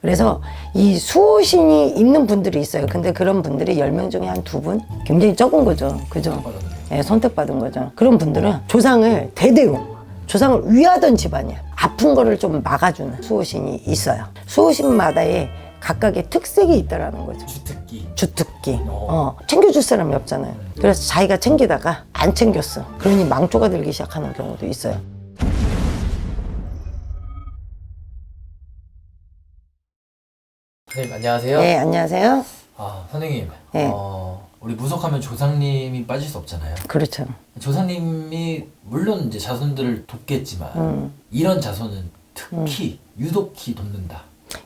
그래서 이 수호신이 있는 분들이 있어요. 근데 그런 분들이 10명 중에 한 두 분? 굉장히 적은 거죠. 그죠? 예, 선택받은 거죠. 그런 분들은 조상을 대대로 조상을 위하던 집안이야. 아픈 거를 좀 막아주는 수호신이 있어요. 수호신마다의 각각의 특색이 있다라는 거죠. 주특기. 주특기. 어, 챙겨줄 사람이 없잖아요. 그래서 자기가 챙기다가 안 챙겼어. 그러니 망조가 들기 시작하는 경우도 있어요. 선생님 안녕하세요. 네, 안녕하세요. 아 선생님. 네. 어, 우리 무속하면 조상님이 빠질 수 없잖아요. 그렇죠. 조상님이 물론 이제 자손들을 돕겠지만 음. 이런 자손은 특히 유독히 돕는다.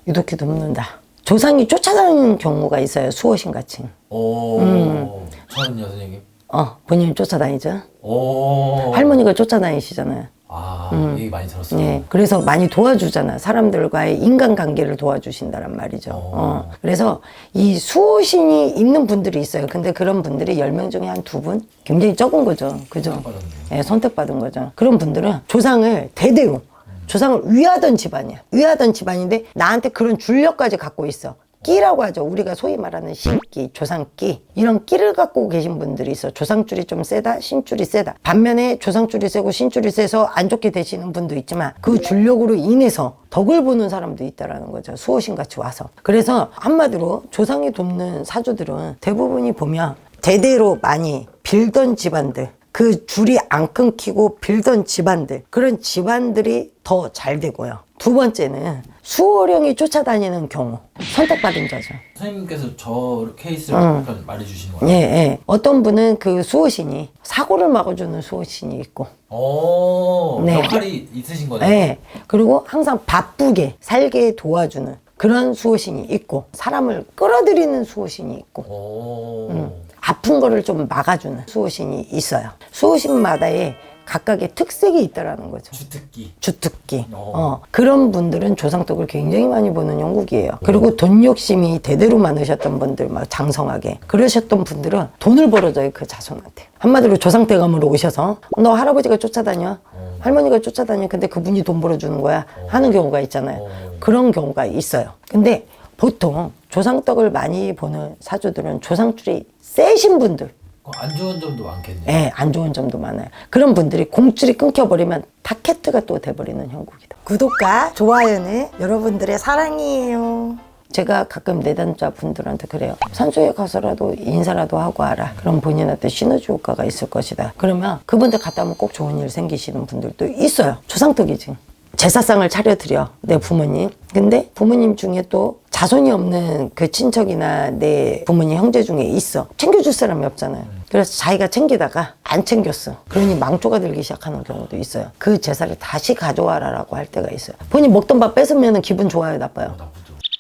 유독히 돕는다. 조상이 쫓아다니는 경우가 있어요. 수호신 같이. 오. 음. 저는요 선생님. 어, 본인이 쫓아다니죠. 오. 할머니가 쫓아다니시잖아요. 아 얘기 많이 들었어요. 네, 그래서 많이 도와주잖아. 사람들과의 인간관계를 도와주신다란 말이죠. 어. 그래서 이 수호신이 있는 분들이 있어요. 근데 그런 분들이 10명 중에 한 두 분? 굉장히 적은 거죠. 그죠? 선택받았네요. 예, 선택받은 거죠. 그런 분들은 조상을 대대로 조상을 위하던 집안이야. 위하던 집안인데 나한테 그런 줄력까지 갖고 있어. 끼라고 하죠. 우리가 소위 말하는 신끼, 조상끼. 이런 끼를 갖고 계신 분들이 있어. 조상줄이 좀 세다, 신줄이 세다. 반면에 조상줄이 세고 신줄이 세서 안 좋게 되시는 분도 있지만 그 줄력으로 인해서 덕을 보는 사람도 있다라는 거죠. 수호신 같이 와서. 그래서 한마디로 조상이 돕는 사주들은 대부분이 보면 대대로 많이 빌던 집안들, 그 줄이 안 끊기고 빌던 집안들 그런 집안들이 더 잘 되고요. 두 번째는 수호령이 쫓아다니는 경우 선택받은 자죠. 선생님께서 저 케이스를 음. 약간 말해주신 예, 거예요. 예. 어떤 분은 그 수호신이 사고를 막아주는 수호신이 있고, 오. 네. 역할이 있으신 거네요. 예. 그리고 항상 바쁘게 살게 도와주는 그런 수호신이 있고, 사람을 끌어들이는 수호신이 있고, 오. 음. 아픈 거를 좀 막아주는 수호신이 있어요. 수호신마다의 각각의 특색이 있다라는 거죠. 주특기. 주특기. 어. 어, 그런 분들은 조상덕을 굉장히 많이 보는 영국이에요. 그리고 돈 욕심이 대대로 많으셨던 분들, 막 장성하게. 그러셨던 분들은 돈을 벌어줘요, 그 자손한테. 한마디로 조상대감으로 오셔서, 너 할아버지가 쫓아다녀. 할머니가 쫓아다녀. 근데 그분이 돈 벌어주는 거야. 하는 경우가 있잖아요. 어. 그런 경우가 있어요. 근데 보통 조상덕을 많이 보는 사주들은 조상줄이 세신 분들, 어, 안 좋은 점도 많겠네요. 예, 안 좋은 점도 많아요. 그런 분들이 공줄이 끊겨버리면 타켓트가 또 돼버리는 형국이다. 구독과 좋아요는 여러분들의 사랑이에요. 제가 가끔 내담자 분들한테 그래요. 산소에 가서라도 인사라도 하고 와라. 그럼 본인한테 시너지 효과가 있을 것이다. 그러면 그분들 갔다 오면 꼭 좋은 일 생기시는 분들도 있어요. 조상떡이지. 제사상을 차려드려 내 부모님 근데 부모님 중에 또 자손이 없는 그 친척이나 내 부모님 형제 중에 있어 챙겨줄 사람이 없잖아요 그래서 자기가 챙기다가 안 챙겼어 그러니 망조가 들기 시작하는 경우도 있어요 그 제사를 다시 가져와라 라고 할 때가 있어요 본인 먹던 밥 뺏으면 기분 좋아요 나빠요.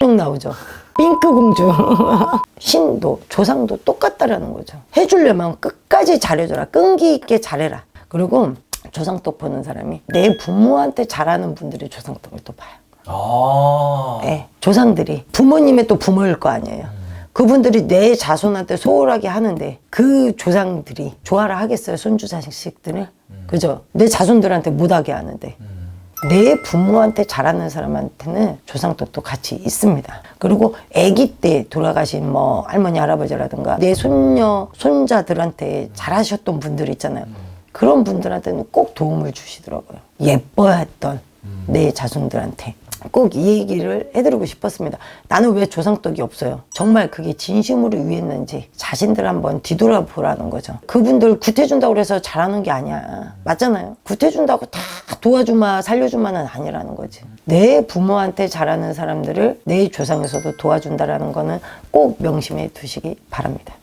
쭉 나오죠. 핑크 공주. 신도, 조상도 똑같다라는 거죠. 해주려면 끝까지 잘해줘라. 끈기 있게 잘해라. 그리고 조상떡 보는 사람이 내 부모한테 잘하는 분들이 조상떡을 또 봐요. 아. 예, 조상들이 부모님의 또 부모일 거 아니에요. 그분들이 내 자손한테 소홀하게 하는데 그 조상들이 좋아라 하겠어요. 손주 자식들을. 그죠? 내 자손들한테 못하게 하는데. 내 부모한테 잘하는 사람한테는 조상떡도 같이 있습니다. 그리고 아기 때 돌아가신 뭐 할머니 할아버지라든가 내 손녀 손자들한테 잘하셨던 분들 있잖아요. 그런 분들한테는 꼭 도움을 주시더라고요. 예뻐했던 내 자손들한테 꼭 이 얘기를 해드리고 싶었습니다. 나는 왜 조상떡이 없어요? 정말 그게 진심으로 위했는지 자신들 한번 뒤돌아보라는 거죠. 그분들 구태준다고 해서 잘하는 게 아니야. 맞잖아요. 구태준다고 다 도와주마 살려주마는 아니라는 거지. 내 부모한테 잘하는 사람들을 내 조상에서도 도와준다라는 거는 꼭 명심해 두시기 바랍니다.